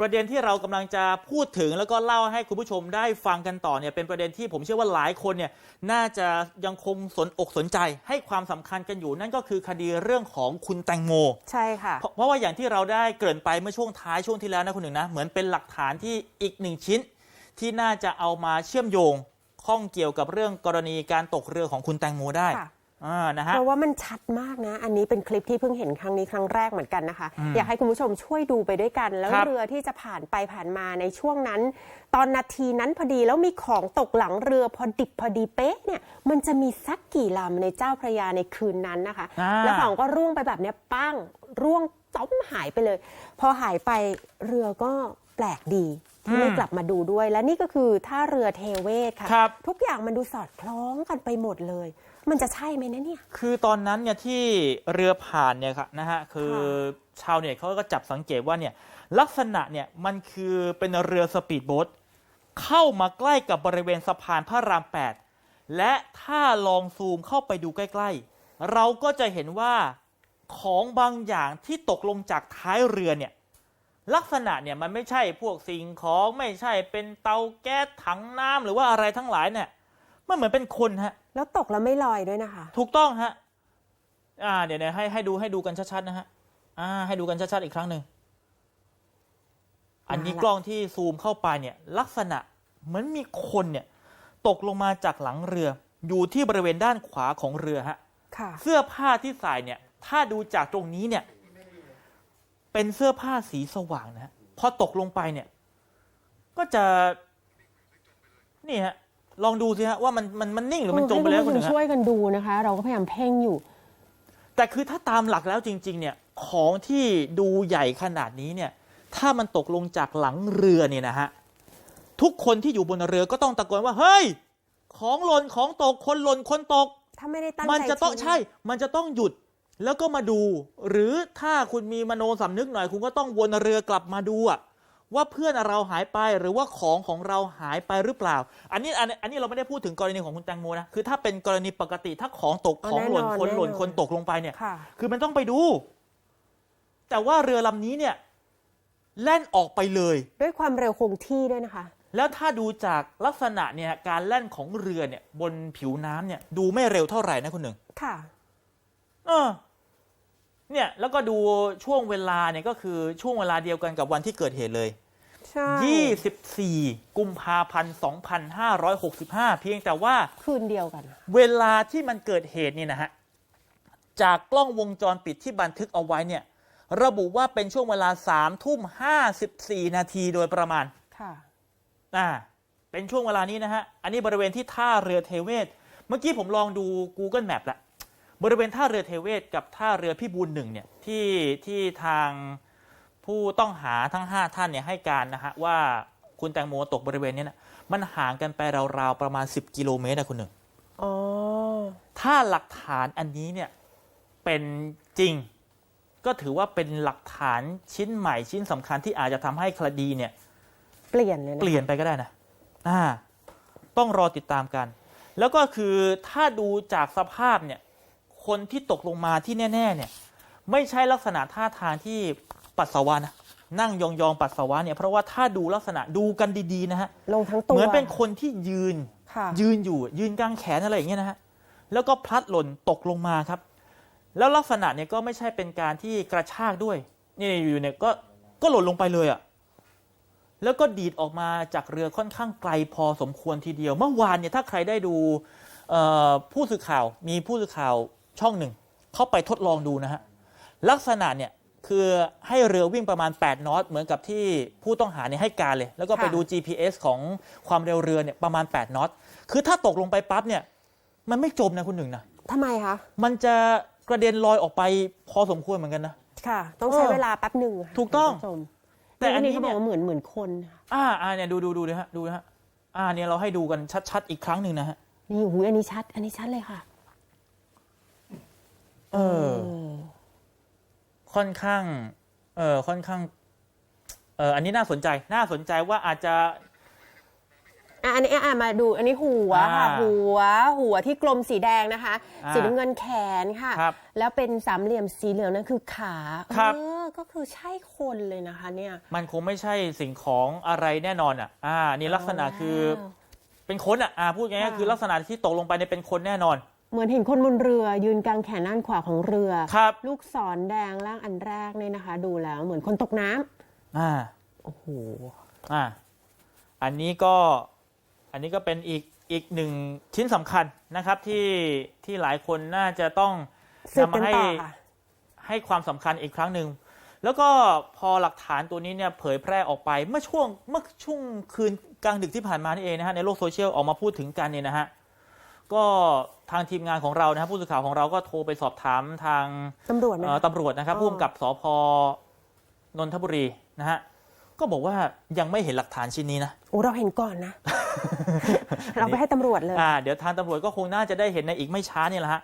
ประเด็นที่เรากำลังจะพูดถึงแล้วก็เล่าให้คุณผู้ชมได้ฟังกันต่อเนี่ยเป็นประเด็นที่ผมเชื่อว่าหลายคนเนี่ยน่าจะยังคงสนอกสนใจให้ความสำคัญกันอยู่ นั่นก็คือคดีเรื่องของคุณแตงโม ใช่ค่ะเพราะเพราะว่าอย่างที่เราได้เกริ่นไปเมื่อช่วงท้ายช่วงที่แล้วนะคุณหนึ่งนะเหมือนเป็นหลักฐานที่อีกหนึ่งชิ้น ที่น่าจะเอามาเชื่อมโยงข้องเกี่ยวกับเรื่องกรณีการตกเรือของคุณแตงโมได้ค่ะอ่านะฮะ เพราะว่ามันชัดมากนะ อันนี้เป็นคลิปที่เพิ่งเห็นครั้งนี้ครั้งแรกเหมือนกันนะคะอืมอยากให้คุณผู้ชมช่วยดูไปด้วยกัน แล้วครับเรือที่จะผ่านไปผ่านมาในช่วงนั้น ตอนนาทีนั้นพอดีแล้วมีของตกหลังเรือพอดิบพอดีเป๊ะเนี่ยมันจะมีสักกี่ลำในเจ้าพระยาในคืนนั้นนะคะอ่าแล้วของก็ร่วงไปแบบเนี้ยปั้งร่วงจ้อมหายไปเลย พอหายไปเรือก็แปลกดีที่ ไม่กลับมาดูด้วย และนี่ก็คือท่าเรือเทเวศค่ะ ครับ ทุกอย่างมันดูสอดคล้องกันไปหมดเลย มันจะใช่ไหมนะเนี่ย คือตอนนั้นเนี่ยที่เรือผ่านเนี่ยครับนะฮะคือค่ชาวเน็ตเขาก็จับสังเกตว่าเนี่ยลักษณะเนี่ยมันคือเป็นเรือสปีดโบ๊ทเข้ามาใกล้กับบริเวณสะพานพระราม 8 และถ้าลองซูมเข้าไปดูใกล้ ๆ เราก็จะเห็นว่าของบางอย่างที่ตกลงจากท้ายเรือเนี่ย ลักษณะเนี่ยมันไม่ใช่พวกสิ่งของไม่ใช่เป็นเตาแก๊สถังน้ำหรือว่าอะไรทั้งหลายเนี่ยมันเหมือนเป็นคนฮะ แล้วตกแล้วไม่ลอยด้วยนะคะ ถูกต้องฮะอ่า เดี๋ยวๆให้ให้ดูให้ดูกันชัดๆนะฮะอ่า ให้ดูกันชัดๆอีกครั้งหนึ่งอันนี้มาละกล้องที่ซูมเข้าไปเนี่ย ลักษณะเหมือนมีคนเนี่ย ตกลงมาจากหลังเรือ อยู่ที่บริเวณด้านขวาของเรือฮะค่ะเสื้อผ้าที่ใส่เนี่ย ถ้าดูจากตรงนี้เนี่ย เป็นเสื้อผ้าสีสว่างนะฮะพอตกลงไปเนี่ย ก็จะ นี่ฮะ ลองดูสิฮะว่ามันมันมันนิ่งหรือมันจมไปแล้วให้คุคุณณหผู้นึ่งชมฮะช่วยกันดูนะคะ เราก็พยายามเพ่งอยู่ แต่คือถ้าตามหลักแล้วจริง ๆ เนี่ย ของที่ดูใหญ่ขนาดนี้เนี่ย ถ้ามันตกลงจากหลังเรือเนี่ยนะฮะทุกคนที่อยู่บนเรือก็ต้องตะโกนว่า เฮ้ย ของหล่นของตกคนหล่นคนตก ถ้าไม่ได้ตั้งใจมันจะต้องทิ้ใช่ มันจะต้องหยุด แล้วก็มาดู หรือถ้าคุณมีมโนสำนึกหน่อย คุณก็ต้องวนเรือกลับมาดูอะว่าเพื่อนเราหายไปหรือว่าของของเราหายไปหรือเปล่า อันนี้อันนี้อันนี้เราไม่ได้พูดถึงกรณีของคุณแตงโมนะ คือถ้าเป็นกรณีปกติถ้าของตกของหล่นคนหล่นคนตกลงไปเนี่ยค่ะคือมันต้องไปดู แต่ว่าเรือลำนี้เนี่ย แล่นออกไปเลย ด้วยความเร็วคงที่ด้วยนะคะ แล้วถ้าดูจากลักษณะเนี่ยการแล่นของเรือเนี่ย บนผิวน้ำเนี่ย ดูไม่เร็วเท่าไหร่นะคุณหนึ่งค่ะ เออ เนี่ยแล้วก็ดูช่วงเวลาเนี่ยก็คือช่วงเวลาเดียวกันกับวันที่เกิดเหตุเลย ใช่24 กุมภาพันธ์ 2565 เพียงแต่ว่าคืนเดียวกัน เวลาที่มันเกิดเหตุเนี่ยนะฮะ จากกล้องวงจรปิดที่บันทึกเอาไว้เนี่ย ระบุว่าเป็นช่วงเวลา3ทุ่ม54 นาทีโดยประมาณ ค่ะอ่าเป็นช่วงเวลานี้นะฮะ อันนี้บริเวณที่ท่าเรือเทเวศ เมื่อกี้ผมลองดู Google Map ละ บริเวณท่าเรือเทเวศกับท่าเรือพิบูลหนึ่งเนี่ยที่ที่ทางผู้ต้องหาทั้ง 5 ท่านเนี่ยให้การนะฮะว่าคุณแตงโมตกบริเวณนี้นะมันห่างกันไปราวๆประมาณ 10 กิโลเมตรนะคุณหนึ่งอ๋อถ้าหลักฐานอันนี้เนี่ยเป็นจริง ก็ถือว่าเป็นหลักฐานชิ้นใหม่ชิ้นสำคัญที่อาจจะทำให้คดีเนี่ย เปลี่ยนเลยนะเปลี่ยนไปก็ได้นะอ่าต้องรอติดตามกัน แล้วก็คือถ้าดูจากสภาพเนี่ย คนที่ตกลงมาที่แน่ ๆ เนี่ย ไม่ใช่ลักษณะท่าทางที่ปัสสาวะนะนั่งยองๆปัสสาวะเนี่ยเพราะว่าถ้าดูลักษณะดูกันดีๆนะฮะลงทั้งตัวเหมือนเป็นคนที่ยืนค่ะยืนอยู่ยืนกลางแขนอะไรอย่างเงี้ยนะฮะแล้วก็พลัดหล่นตกลงมาครับ แล้วลักษณะเนี่ยก็ไม่ใช่เป็นการที่กระชากด้วยนี่อยู่เนี่ยก็ก็หล่นลงไปเลยอะ่ะแล้วก็ดีดออกมาจากเรือค่อนข้างไกลพอสมควรทีเดียว เมื่อวานเนี่ยถ้าใครได้ดูเอ่อผู้สื่อข่าวมีผู้สื่อข่าว ช่องหนึ่งเข้าไปทดลองดูนะฮะลักษณะเนี่ยคือให้เรือวิ่งประมาณ 8 นอตเหมือนกับที่ผู้ต้องหาเนี่ยให้การเลย แล้วก็ไปค่ะดู GPS ของความเร็วเรือเนี่ยประมาณ 8 นอต คือถ้าตกลงไปปั๊บเนี่ยมันไม่จมนะคุณหนึ่งนะทำไมคะ มันจะกระเด็นลอยออกไปพอสมควรเหมือนกันนะ ค่ะ ต้องใช้เออเวลาแป๊บหนึ่งค่ะถูกต้องคุณผู้ชมแต่อันนี้เขาบเนี่อยกว่าเหมือนเหมือนคนค่ะอ่าอ่าเนี่ยดูดูดูนะฮะดูนะฮะอ่าเนี่ยเราให้ดูกันชัดๆอีกครั้งหนึ่งนะฮะนี่หูยอันนี้ชัด อันนี้ชัดเลยค่ะ เออ ค่อนข้าง เออค่อนข้าง เอออันนี้น่าสนใจ น่าสนใจว่าอาจจะอะอันนี้อะมาดูอันนี้หัวค่ะอ่าหัว หัวที่กลมสีแดงนะคะ อ่าสีน้ำเงินแขนค่ะ ครับแล้วเป็นสามเหลี่ยมสีเหลืองนั่นคือขาครับ เออก็คือใช่คนเลยนะคะ เนี่ยมันคงไม่ใช่สิ่งของอะไรแน่นอนอะ อ่า นี่ลักษณะคือแล้วเป็นคนอะ อ่า พูดง่ายๆค่ะ คือลักษณะที่ตกลงไปเนี่ยเป็นคนแน่นอน เหมือนเห็นคนบนเรือยืนกลางแขนด้านขวาของเรือ ครับ ลูกศรแดงล่างอันแรกเนี่ยนะคะ ดูแล้วเหมือนคนตกน้ำอ่า โอ้โห อ่า อันนี้ก็ อันนี้ก็เป็นอีกอีกหนึ่งชิ้นสำคัญนะครับ ที่ที่หลายคนน่าจะต้องสืบนำกัมานให้ต่อค่ะ ให้ความสำคัญอีกครั้งหนึ่ง แล้วก็พอหลักฐานตัวนี้เนี่ยเผยแพร่ออกไปเมื่อช่วงเมื่อช่วงคืนกลางดึกที่ผ่านมานี่เองนะฮะในโลกโซเชียลออกมาพูดถึงกันเนี่ยนะฮะ ก็ทางทีมงานของเรานะฮะผู้สื่อข่าวของเราก็โทรไปสอบถามทางตำรวจไหมเอ่อคะ ตำรวจนะครับอ๋อ ผู้กำกับสพนนทบุรีนะฮะก็บอกว่ายังไม่เห็นหลักฐานชิ้นนี้นะ โอ้เราเห็นก่อนนะ เราไปให้ตำรวจเลย อ่าเดี๋ยวทางตำรวจก็คงน่าจะได้เห็นในอีกไม่ช้านี่แหละฮะ